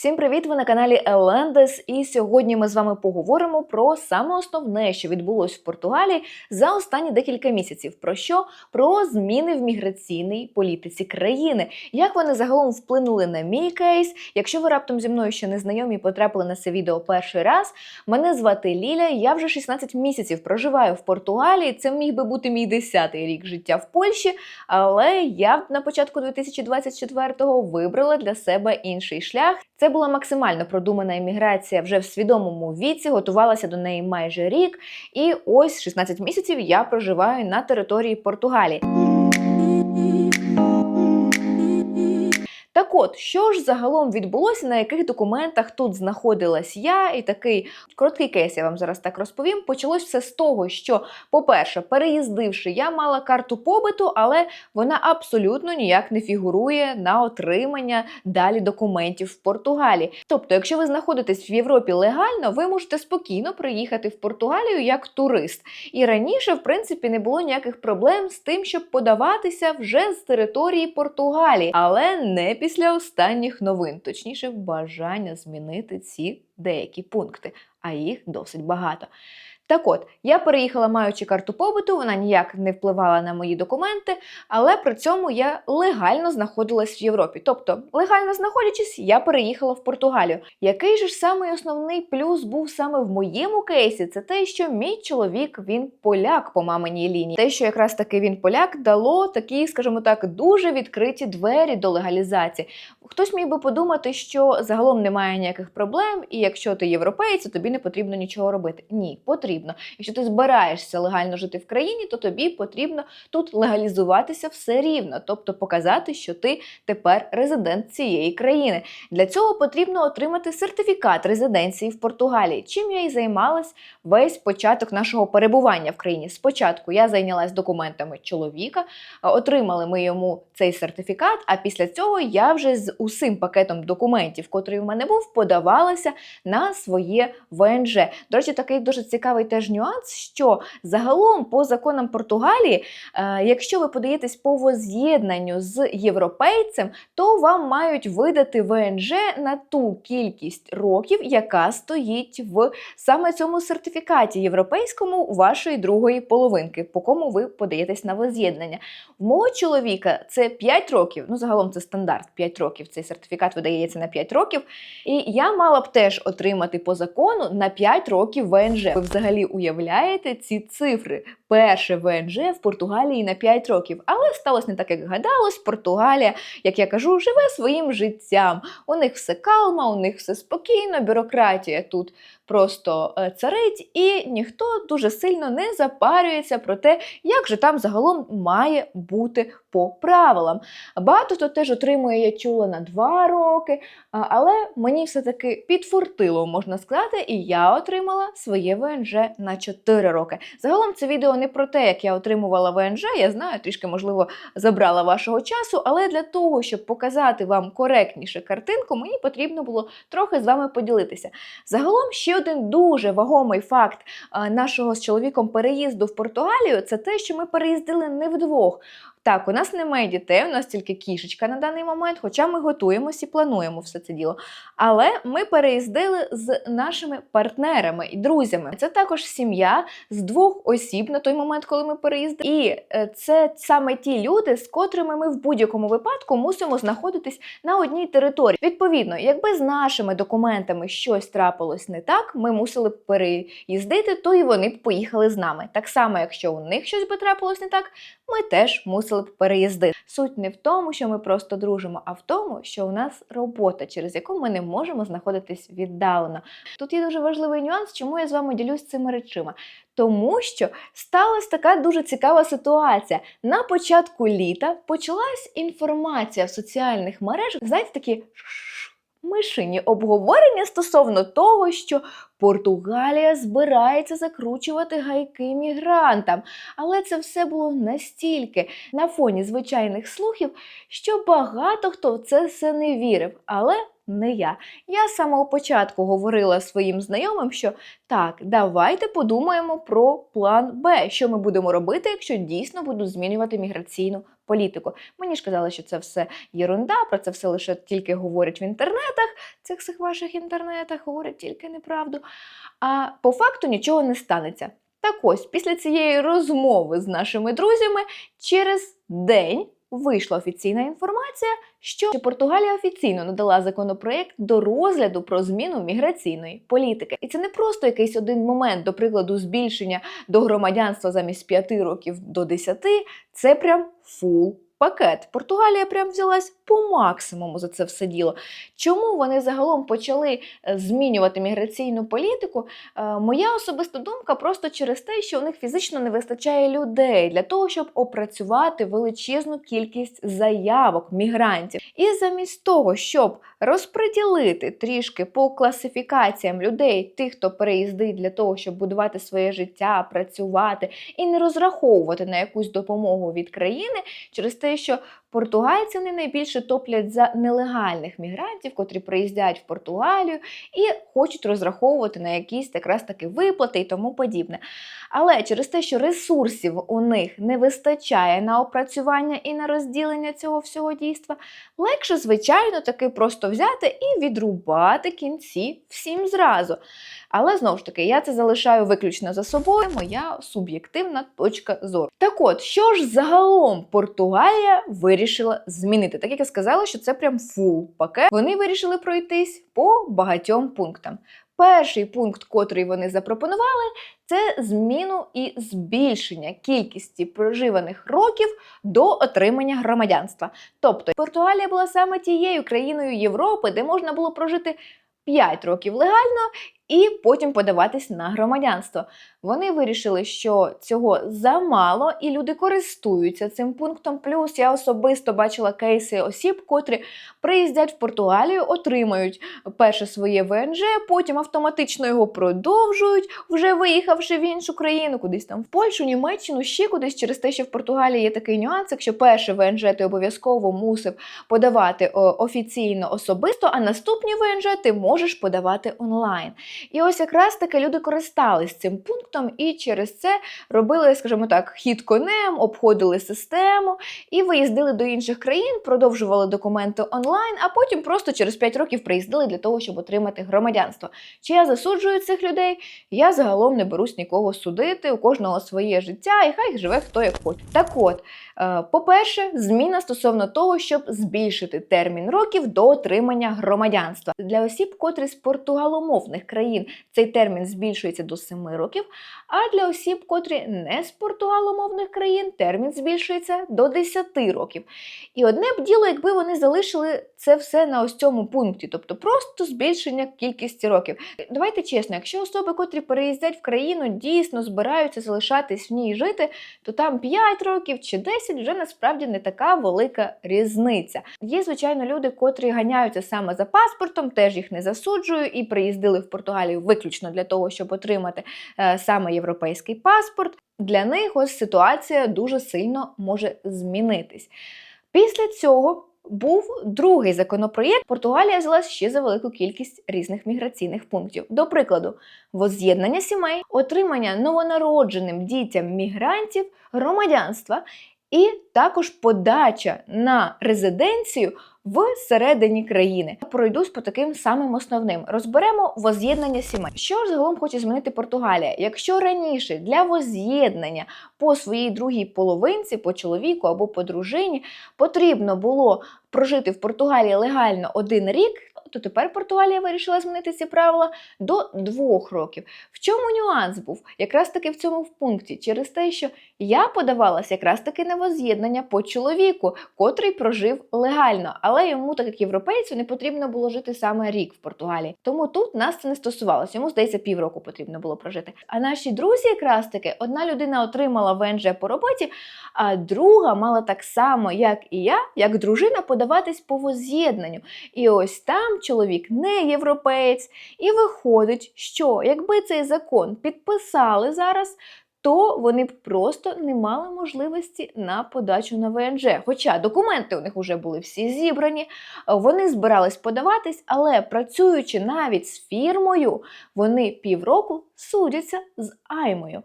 Всім привіт! Ви на каналі Елендес, і сьогодні ми з вами поговоримо про саме основне, що відбулось в Португалії за останні декілька місяців. Про що? Про зміни в міграційній політиці країни, як вони загалом вплинули на мій кейс. Якщо ви раптом зі мною ще не знайомі потрапили на це відео перший раз, мене звати Ліля. Я вже 16 місяців проживаю в Португалії. Це міг би бути мій 10-й рік життя в Польщі, але я на початку 2024-го вибрала для себе інший шлях. Це була максимально продумана еміграція вже в свідомому віці, готувалася до неї майже рік. І ось 16 місяців я проживаю на території Португалії. Так от, що ж загалом відбулося, на яких документах тут знаходилась я, і такий короткий кейс я вам зараз так розповім. Почалось все з того, що, по-перше, переїздивши, я мала карту побиту, але вона абсолютно ніяк не фігурує на отримання далі документів в Португалії. Тобто, якщо ви знаходитесь в Європі легально, ви можете спокійно приїхати в Португалію як турист. І раніше, в принципі, не було ніяких проблем з тим, щоб подаватися вже з території Португалії, але не після останніх новин, точніше, бажання змінити ці деякі пункти, а їх досить багато. Так от, я переїхала, маючи карту побуту, вона ніяк не впливала на мої документи, але при цьому я легально знаходилась в Європі. Тобто, легально знаходячись, я переїхала в Португалію. Який же ж самий основний плюс був саме в моєму кейсі? Це те, що мій чоловік він поляк по маминій лінії. Те, що якраз таки він поляк, дало такі, скажімо так, дуже відкриті двері до легалізації. Хтось міг би подумати, що загалом немає ніяких проблем, і якщо ти європейець, то тобі не потрібно нічого робити. Ні, потрібно. Якщо ти збираєшся легально жити в країні, то тобі потрібно тут легалізуватися все рівно, тобто показати, що ти тепер резидент цієї країни. Для цього потрібно отримати сертифікат резиденції в Португалії, чим я і займалась весь початок нашого перебування в країні. Спочатку я зайнялась документами чоловіка, отримали ми йому цей сертифікат. А після цього я вже з усім пакетом документів, котрий в мене був, подавалася на своє ВНЖ. До речі, такий дуже цікавий теж нюанс, що загалом по законам Португалії, е, якщо ви подаєтесь по воз'єднанню з європейцем, то вам мають видати ВНЖ на ту кількість років, яка стоїть в саме цьому сертифікаті європейському вашої другої половинки, по кому ви подаєтесь на воз'єднання. В мого чоловіка це 5 років, ну загалом це стандарт 5 років. Цей сертифікат видається на 5 років. І я мала б теж отримати по закону на 5 років ВНЖ. Ви взагалі уявляєте ці цифри? Перше ВНЖ в Португалії на 5 років. Але сталося не так, як гадалось. Португалія, як я кажу, живе своїм життям. У них все калма, у них все спокійно, бюрократія тут просто е, царить, і ніхто дуже сильно не запарюється про те, як же там загалом має бути по правилам. Багато хто теж отримує, я чула, на 2 роки, але мені все-таки підфортило, можна сказати, і я отримала своє ВНЖ на 4 роки. Загалом це відео не про те, як я отримувала ВНЖ, я знаю, трішки, можливо, забрала вашого часу, але для того, щоб показати вам коректніше картинку, мені потрібно було трохи з вами поділитися. Загалом ще один дуже вагомий факт нашого з чоловіком переїзду в Португалію це те, що ми переїздили не вдвох. Так, у нас немає дітей, у нас тільки кішечка на даний момент, хоча ми готуємося і плануємо все це діло. Але ми переїздили з нашими партнерами і друзями. Це також сім'я з двох осіб на той момент, коли ми переїздили. І е, це саме ті люди, з котрими ми в будь-якому випадку мусимо знаходитись на одній території. Відповідно, якби з нашими документами щось трапилось не так, ми мусили б переїздити, то і вони б поїхали з нами. Так само, якщо у них щось би трапилось не так, ми теж мусили б переїздити. Суть не в тому, що ми просто дружимо, а в тому, що у нас робота, через яку ми не можемо знаходитись віддалено. Тут є дуже важливий нюанс, чому я з вами ділюсь цими речима. Тому що сталася така дуже цікава ситуація. На початку літа почалась інформація в соціальних мережах, знаєте, такі мишині обговорення стосовно того, що Португалія збирається закручувати гайки мігрантам. Але це все було настільки на фоні звичайних слухів, що багато хто в це все не вірив. Але не я. Я з самого початку говорила своїм знайомим, що так, давайте подумаємо про план Б, що ми будемо робити, якщо дійсно будуть змінювати міграційну політику. Мені ж казали, що це все єрунда, про це все лише тільки говорять в інтернетах, цих всіх ваших інтернетах говорять тільки неправду. А по факту нічого не станеться. Так ось, після цієї розмови з нашими друзями, через день вийшла офіційна інформація, що Португалія офіційно надала законопроект до розгляду про зміну міграційної політики. І це не просто якийсь один момент, до прикладу, збільшення до громадянства замість 5 років до 10, це прям фул пакет. Португалія прям взялась по максимуму за це все діло. Чому вони загалом почали е, змінювати міграційну політику? Е, Моя особиста думка просто через те, що у них фізично не вистачає людей для того, щоб опрацювати величезну кількість заявок мігрантів. І замість того, щоб розподілити трішки по класифікаціям людей, тих, хто переїздить для того, щоб будувати своє життя, працювати і не розраховувати на якусь допомогу від країни через те, що португальці вони найбільше топлять за нелегальних мігрантів, котрі приїздять в Португалію і хочуть розраховувати на якісь якраз таки виплати і тому подібне. Але через те, що ресурсів у них не вистачає на опрацювання і на розділення цього всього дійства, легше, звичайно, таки просто взяти і відрубати кінці всім зразу. Але знову ж таки, я це залишаю виключно за собою, моя суб'єктивна точка зору. Так от, що ж загалом Португалія вирішила змінити? Так як я сказала, що це прям фул пакет. Вони вирішили пройтись по багатьом пунктам. Перший пункт, котрий вони запропонували, це зміну і збільшення кількості проживаних років до отримання громадянства. Тобто Португалія була саме тією країною Європи, де можна було прожити 5 років легально і потім подаватись на громадянство. Вони вирішили, що цього замало, і люди користуються цим пунктом. Плюс я особисто бачила кейси осіб, котрі приїздять в Португалію, отримають перше своє ВНЖ, потім автоматично його продовжують, вже виїхавши в іншу країну, кудись там в Польщу, Німеччину, ще кудись через те, що в Португалії є такий нюанс, якщо перше ВНЖ ти обов'язково мусив подавати офіційно особисто, а наступні ВНЖ ти можеш подавати онлайн. І ось якраз таки люди користались цим пунктом і через це робили, скажімо так, хід конем, обходили систему і виїздили до інших країн, продовжували документи онлайн, а потім просто через 5 років приїздили для того, щоб отримати громадянство. Чи я засуджую цих людей? Я загалом не берусь нікого судити, у кожного своє життя, і хай живе хто як хоче. Так от, е, по-перше, зміна стосовно того, щоб збільшити термін років до отримання громадянства для осіб, котрі з португаломовних країн цей термін збільшується до 7 років. А для осіб, котрі не з португаломовних країн, термін збільшується до 10 років. І одне б діло, якби вони залишили це все на ось цьому пункті, тобто просто збільшення кількості років. Давайте чесно, якщо особи, котрі переїздять в країну, дійсно збираються залишатись в ній жити, то там 5 років чи 10 вже насправді не така велика різниця. Є, звичайно, люди, котрі ганяються саме за паспортом, теж їх не засуджую і приїздили в Португалію виключно для того, щоб отримати е, саме європейський паспорт. Для них ось ситуація дуже сильно може змінитись. Після цього був другий законопроєкт. Португалія взяла ще за велику кількість різних міграційних пунктів. До прикладу, воз'єднання сімей, отримання новонародженим дітям мігрантів, громадянства і також подача на резиденцію всередині країни. Пройдусь по таким самим основним. Розберемо воз'єднання сімей. Що ж загалом хоче змінити Португалія? Якщо раніше для воз'єднання по своїй другій половинці, по чоловіку або по дружині, потрібно було прожити в Португалії легально один рік, то тепер Португалія вирішила змінити ці правила до двох років. В чому нюанс був? Якраз таки в цьому пункті, через те, що я подавалася якраз таки на воз'єднання по чоловіку, котрий прожив легально, але йому, так як європейцю, не потрібно було жити саме рік в Португалії. Тому тут нас це не стосувалося. Йому здається, півроку потрібно було прожити. А наші друзі, якраз таки, одна людина отримала ВНЖ по роботі, а друга мала так само, як і я, як дружина, подаватись по воз'єднанню. І ось там чоловік не європеєць. І виходить, що якби цей закон підписали зараз. То вони б просто не мали можливості на подачу на ВНЖ. Хоча документи у них вже були всі зібрані, вони збирались подаватись, але працюючи навіть з фірмою, вони півроку судяться з Аймою.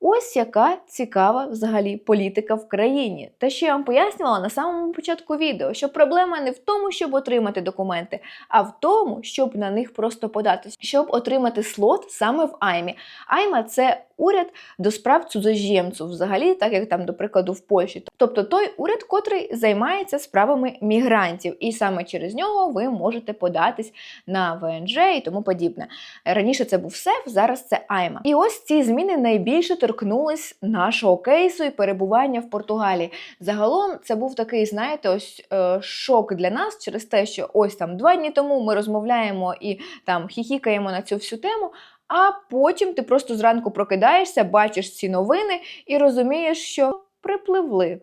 Ось яка цікава взагалі політика в країні. Та що я вам пояснювала на самому початку відео, що проблема не в тому, щоб отримати документи, а в тому, щоб на них просто податись, щоб отримати слот саме в Аймі. Айма це уряд до справ цудзожємців, взагалі, так як там, до прикладу, в Польщі. Тобто той уряд, котрий займається справами мігрантів, і саме через нього ви можете податись на ВНЖ і тому подібне. Раніше це був СЕФ, зараз це Айма. І ось ці зміни найбільше торкнулись нашого кейсу і перебування в Португалії. Загалом це був такий, знаєте, ось е, шок для нас через те, що ось там два дні тому ми розмовляємо і там хіхікаємо на цю всю тему. А потім ти просто зранку прокидаєшся, бачиш ці новини і розумієш, що припливли.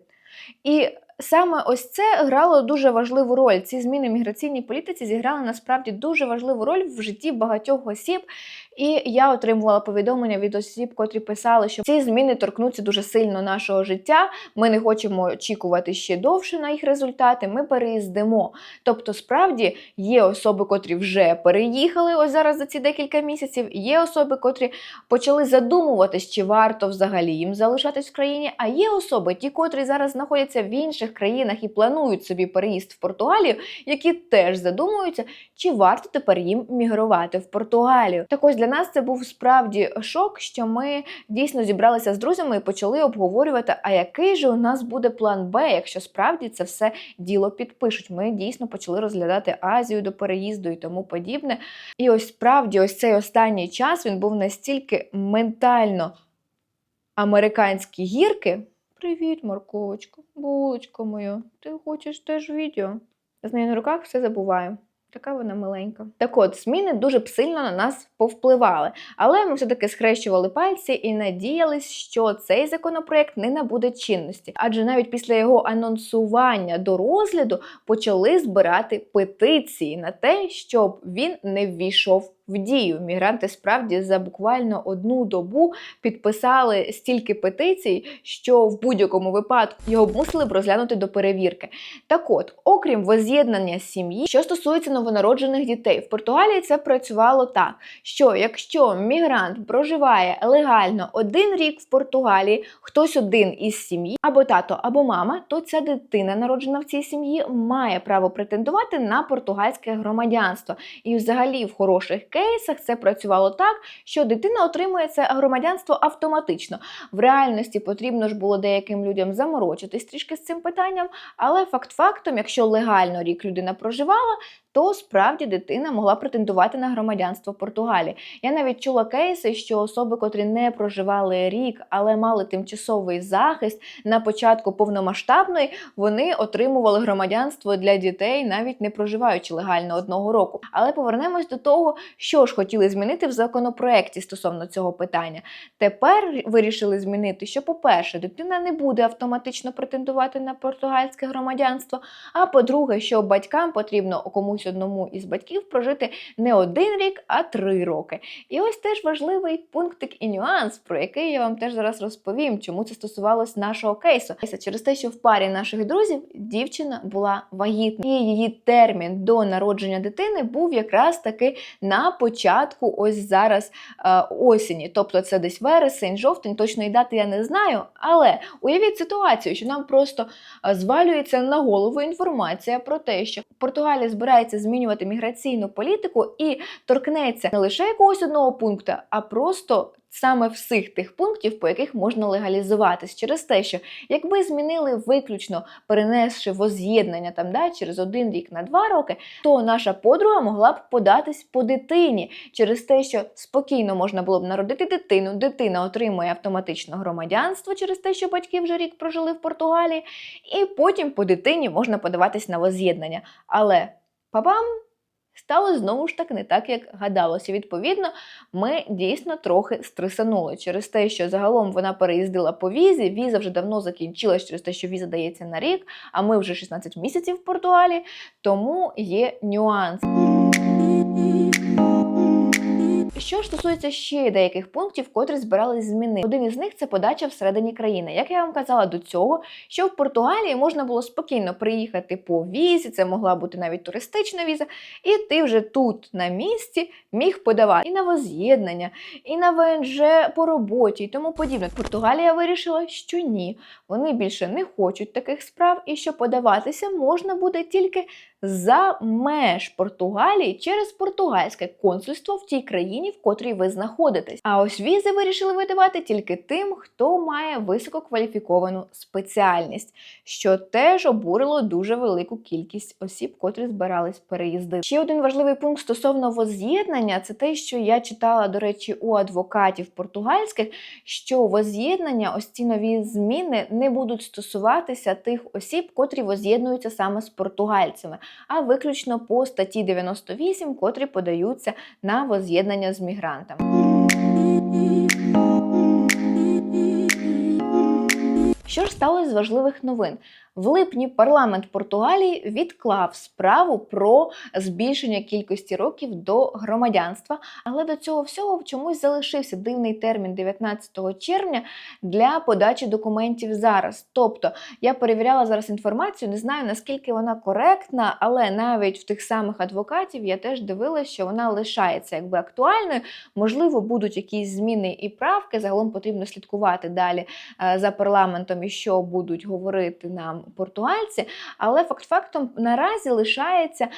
І саме ось це грало дуже важливу роль. Ці зміни в міграційній політиці зіграли насправді дуже важливу роль в житті багатьох осіб. І я отримувала повідомлення від осіб, котрі писали, що ці зміни торкнуться дуже сильно нашого життя. Ми не хочемо очікувати ще довше на їх результати. Ми переїздимо. Тобто, справді є особи, котрі вже переїхали ось зараз за ці декілька місяців. Є особи, котрі почали задумуватись, чи варто взагалі їм залишатись в країні. А є особи, ті, котрі зараз знаходяться в інших країнах і планують собі переїзд в Португалію, які теж задумуються, чи варто тепер їм мігрувати в Португалію. Так ось для нас це був справді шок, що ми дійсно зібралися з друзями і почали обговорювати, а який же у нас буде план Б, якщо справді це все діло підпишуть. Ми дійсно почали розглядати Азію до переїзду і тому подібне. І ось справді, ось цей останній час він був настільки ментально американські гірки. Привіт, морковочка, булочка моя. Ти хочеш теж відео? З нею на руках все забуваю. Така вона миленька. Так от, зміни дуже сильно на нас повпливали. Але ми все-таки схрещували пальці і надіялись, що цей законопроект не набуде чинності. Адже навіть після його анонсування до розгляду почали збирати петиції на те, щоб він не ввійшов в дію. Мігранти справді за буквально одну добу підписали стільки петицій, що в будь-якому випадку його мусили б розглянути до перевірки. Так от, окрім воз'єднання сім'ї, що стосується новонароджених дітей, в Португалії це працювало так, що якщо мігрант проживає легально один рік в Португалії, хтось один із сім'ї, або тато, або мама, то ця дитина, народжена в цій сім'ї, має право претендувати на португальське громадянство. І взагалі в хороших кейсах це працювало так, що дитина отримує це громадянство автоматично. В реальності потрібно ж було деяким людям заморочитись трішки з цим питанням, але факт фактом, якщо легально рік людина проживала, то справді дитина могла претендувати на громадянство Португалії. Я навіть чула кейси, що особи, котрі не проживали рік, але мали тимчасовий захист на початку повномасштабної, вони отримували громадянство для дітей, навіть не проживаючи легально одного року. Але повернемось до того, що ж хотіли змінити в законопроекті стосовно цього питання. Тепер вирішили змінити, що, по-перше, дитина не буде автоматично претендувати на португальське громадянство. А по-друге, що батькам потрібно комусь одному із батьків прожити не один рік, а три роки. І ось теж важливий пунктик і нюанс, про який я вам теж зараз розповім, чому це стосувалось нашого кейсу. Через те, що в парі наших друзів дівчина була вагітна, і її термін до народження дитини був якраз таки на початку, ось зараз е, осені. Тобто це десь вересень, жовтень, точної дати я не знаю. Але уявіть ситуацію, що нам просто е, звалюється на голову інформація про те, що Португалія збирається змінювати міграційну політику і торкнеться не лише якогось одного пункту, а просто саме всіх тих пунктів, по яких можна легалізуватись, через те, що якби змінили виключно перенесши воз'єднання там да, через один рік на два роки, то наша подруга могла б податись по дитині через те, що спокійно можна було б народити дитину. Дитина отримує автоматично громадянство через те, що батьки вже рік прожили в Португалії, і потім по дитині можна подаватись на воз'єднання. Але папам! Стало знову ж таки не так, як гадалося. Відповідно, ми дійсно трохи стресанули через те, що загалом вона переїздила по візі. Віза вже давно закінчилась через те, що віза дається на рік, а ми вже 16 місяців в Португалії, тому є нюанс. Що стосується ще деяких пунктів, котрі збирались змінити. Один із них це подача всередині країни. Як я вам казала до цього, що в Португалії можна було спокійно приїхати по візі, це могла бути навіть туристична віза, і ти вже тут на місці міг подавати і на воз'єднання, і на ВНЖ по роботі, і тому подібне. Португалія вирішила, що ні, вони більше не хочуть таких справ, і що подаватися можна буде тільки за меж Португалії через португальське консульство в тій країні, в котрій ви знаходитесь. А ось візи вирішили видавати тільки тим, хто має висококваліфіковану спеціальність, що теж обурило дуже велику кількість осіб, котрі збирались переїздити. Ще один важливий пункт стосовно воз'єднання це те, що я читала, до речі, у адвокатів португальських, що воз'єднання, ось ці нові зміни не будуть стосуватися тих осіб, котрі воз'єднуються саме з португальцями а виключно по статті 98, котрі подаються на воз'єднання з мігрантами. Що ж сталося з важливих новин? В липні парламент Португалії відклав справу про збільшення кількості років до громадянства, але до цього всього чомусь залишився дивний термін 19 червня для подачі документів зараз. Тобто я перевіряла зараз інформацію, не знаю наскільки вона коректна, але навіть в тих самих адвокатів я теж дивилася, що вона лишається якби актуальною. Можливо, будуть якісь зміни і правки. Загалом потрібно слідкувати далі е, за парламентом і що будуть говорити нам португальці. Але факт фактом наразі лишається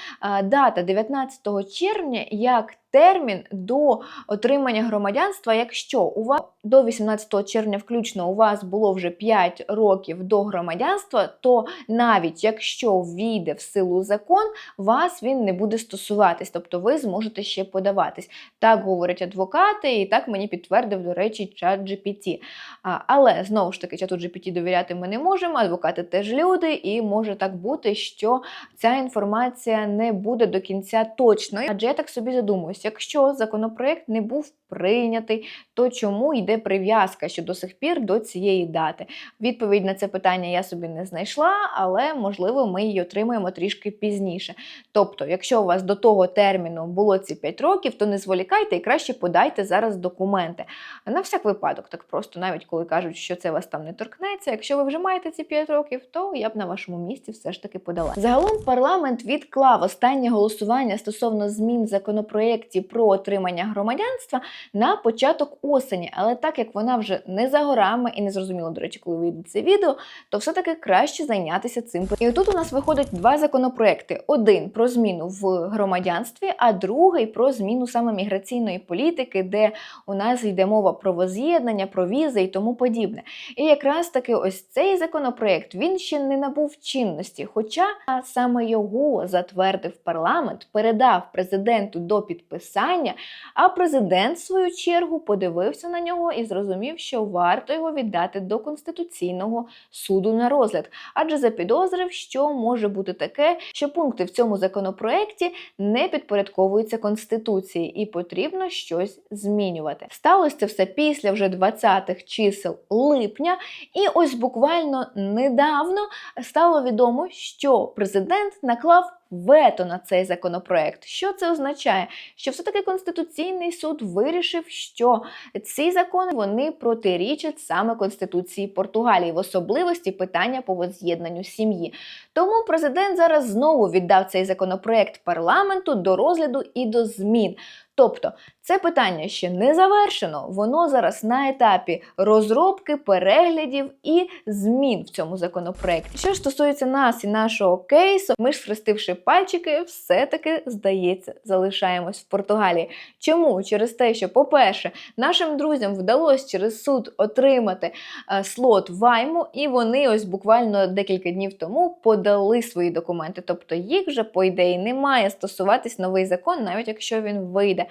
дата 19 червня як термін до отримання громадянства, якщо у вас до 18 червня включно у вас було вже 5 років до громадянства, то навіть якщо війде в силу закон, вас він не буде стосуватись, тобто ви зможете ще подаватись. Так говорять адвокати, і так мені підтвердив, до речі, чат GPT. Але знову ж таки, чату GPT довіряти ми не можемо, адвокати теж люди, і може так бути, що ця інформація не буде до кінця точною. Адже я так собі задумуюсь, якщо законопроект не був прийнятий, то чому йде прив'язка ще до сих пір до цієї дати? Відповідь на це питання я собі не знайшла, але можливо ми її отримаємо трішки пізніше. Тобто, якщо у вас до того терміну було ці 5 років, то не зволікайте і краще подайте зараз документи. На всяк випадок, так просто, навіть коли кажуть, що це вас там не торкнеться. Якщо ви вже маєте ці 5 років, то я б на вашому місці все ж таки подала. Загалом парламент відклав останнє голосування стосовно змін законопроєктів про отримання громадянства на початок осені. Але так як вона вже не за горами і не зрозуміло, до речі, коли вийде це відео, то все-таки краще зайнятися цим. І отут у нас виходить два законопроекти: один про зміну в громадянстві, а другий про зміну саме міграційної політики, де у нас йде мова про воз'єднання, про візи і тому подібне. І якраз таки ось цей законопроект він ще не набув чинності, хоча саме його затвердив парламент, передав президенту до підписання, а президент, в свою чергу, подивився на нього і зрозумів, що варто його віддати до Конституційного суду на розгляд, адже запідозрив, що може бути таке, що пункти в цьому законопроекті не підпорядковуються Конституції, і потрібно щось змінювати. Сталося це все після вже 20-х чисел липня, і ось буквально недавно стало відомо, що президент наклав вето на цей законопроект. Що це означає? Що все-таки Конституційний суд вирішив, що ці закони вони протирічать саме Конституції Португалії, в особливості питання по воз'єднанню сім'ї. Тому президент зараз знову віддав цей законопроект парламенту до розгляду і до змін. Тобто це питання ще не завершено, воно зараз на етапі розробки, переглядів і змін в цьому законопроекті. Що стосується нас і нашого кейсу, ми ж схрестивши пальчики, все-таки здається, залишаємось в Португалії. Чому? Через те, що, по-перше, нашим друзям вдалося через суд отримати е, слот вайму, і вони ось буквально декілька днів тому подали свої документи. Тобто їх вже, по ідеї, не має стосуватись новий закон, навіть якщо він вийде.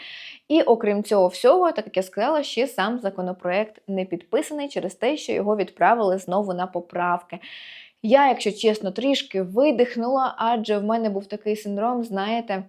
І окрім цього всього, так як я сказала, ще сам законопроект не підписаний через те, що його відправили знову на поправки. Я, якщо чесно, трішки видихнула, адже в мене був такий синдром, знаєте.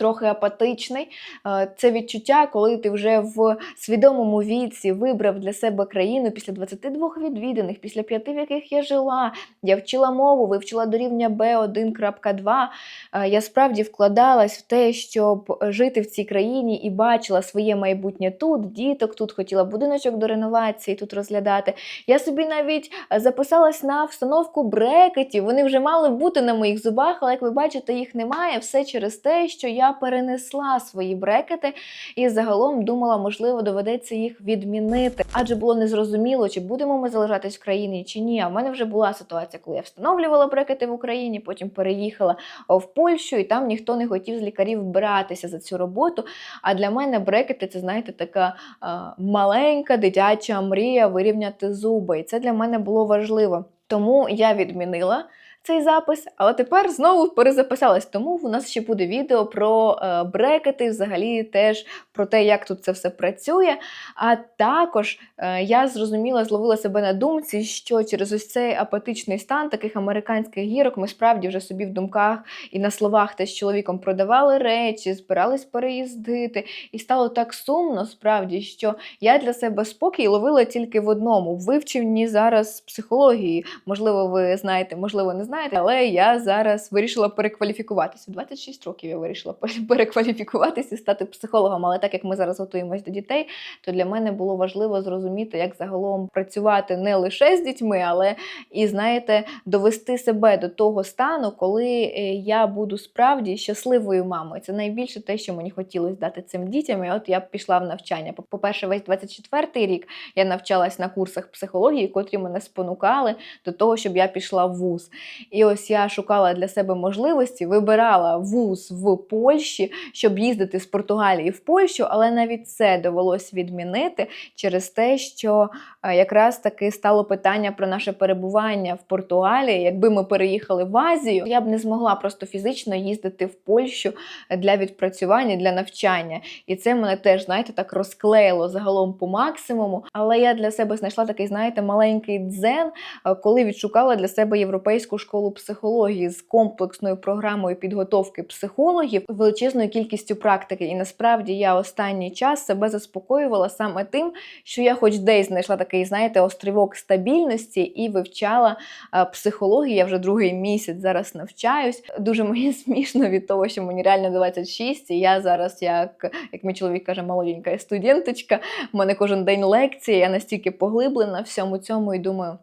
Трохи апатичний. Е, Це відчуття, коли ти вже в свідомому віці вибрав для себе країну після 22 відвіданих, після п'яти, в яких я жила. Я вчила мову, вивчила до рівня B1.2. Е, Я справді вкладалась в те, щоб жити в цій країні і бачила своє майбутнє тут, діток тут, хотіла будиночок до реновації тут розглядати. Я собі навіть е, записалась на встановку брекетів. Вони вже мали бути на моїх зубах, але як ви бачите, їх немає. Все через те, що я перенесла свої брекети і загалом думала, можливо, доведеться їх відмінити. Адже було незрозуміло, чи будемо ми залишатись в країні, чи ні. А в мене вже була ситуація, коли я встановлювала брекети в Україні, потім переїхала в Польщу, і там ніхто не хотів з лікарів братися за цю роботу. А для мене брекети це, знаєте, така а, маленька дитяча мрія вирівняти зуби. І це для мене було важливо. Тому я відмінила цей запис, але тепер знову перезаписалась. Тому у нас ще буде відео про е, брекети, взагалі теж про те, як тут це все працює. А також е, я зрозуміла, зловила себе на думці, що через ось цей апатичний стан таких американських гірок ми справді вже собі в думках і на словах теж з чоловіком продавали речі, збирались переїздити. І стало так сумно, справді, що я для себе спокій ловила тільки в одному вивченні зараз психології. Можливо, ви знаєте, можливо, не знаєте, але я зараз вирішила перекваліфікуватися. 26 років я вирішила пере- перекваліфікуватися стати психологом. Але так як ми зараз готуємось до дітей, то для мене було важливо зрозуміти, як загалом працювати не лише з дітьми, але і знаєте, довести себе до того стану, коли е, я буду справді щасливою мамою. Це найбільше те, що мені хотілося дати цим дітям. І от я пішла в навчання. По- По-перше, весь 24-й рік я навчалась на курсах психології, котрі мене спонукали до того, щоб я пішла в вуз. І ось я шукала для себе можливості, вибирала вуз в Польщі, щоб їздити з Португалії в Польщу, але навіть це довелось відмінити через те, що е, якраз таки стало питання про наше перебування в Португалії. Якби ми переїхали в Азію, я б не змогла просто фізично їздити в Польщу для відпрацювання, для навчання. І це мене теж, знаєте, так розклеїло загалом по максимуму. Але я для себе знайшла такий, знаєте, маленький дзен, е, коли відшукала для себе європейську школу психології з комплексною програмою підготовки психологів, величезною кількістю практики. І насправді я останній час себе заспокоювала саме тим, що я, хоч десь знайшла такий, знаєте, острівок стабільності і вивчала е, психологію. Я вже другий місяць зараз навчаюсь. Дуже мені смішно від того, що мені реально 26, і я зараз, як, як мій чоловік каже, молоденька студенточка. У мене кожен день лекції, я настільки поглиблена всьому цьому і думаю.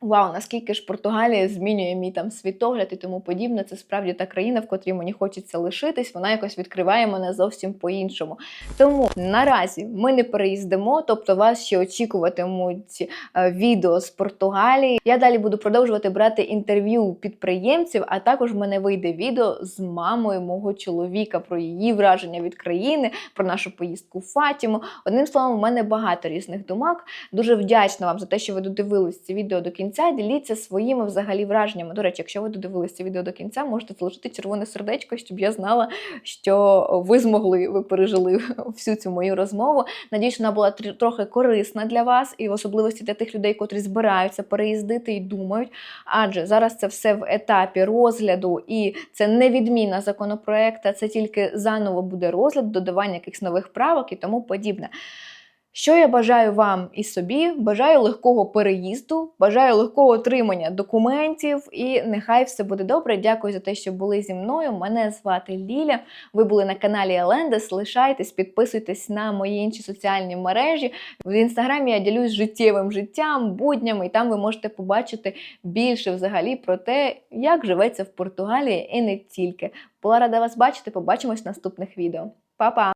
Вау, наскільки ж Португалія змінює мій там світогляд і тому подібне. Це справді та країна, в котрій мені хочеться лишитись. Вона якось відкриває мене зовсім по-іншому. Тому наразі ми не переїздимо, тобто вас ще очікуватимуть е, відео з Португалії. Я далі буду продовжувати брати інтерв'ю підприємців, а також в мене вийде відео з мамою мого чоловіка про її враження від країни, про нашу поїздку в Фатіму. Одним словом, у мене багато різних думок. Дуже вдячна вам за те, що ви додивились це відео до кінця. Діліться своїми взагалі враженнями. До речі, якщо ви додивились це відео до кінця, можете залишити червоне сердечко, щоб я знала, що ви змогли, ви пережили всю цю мою розмову. Надіюсь, вона була трохи корисна для вас, і в особливості для тих людей, котрі збираються переїздити і думають. Адже зараз це все в етапі розгляду, і це не відміна законопроекту, це тільки заново буде розгляд, додавання якихось нових правок і тому подібне. Що я бажаю вам і собі? Бажаю легкого переїзду, бажаю легкого отримання документів, і нехай все буде добре. Дякую за те, що були зі мною. Мене звати Ліля. Ви були на каналі Елендес. Лишайтесь, підписуйтесь на мої інші соціальні мережі. В інстаграмі я ділюсь життєвим життям, буднями, і там ви можете побачити більше взагалі про те, як живеться в Португалії і не тільки. Була рада вас бачити. Побачимось в наступних відео. Па-па!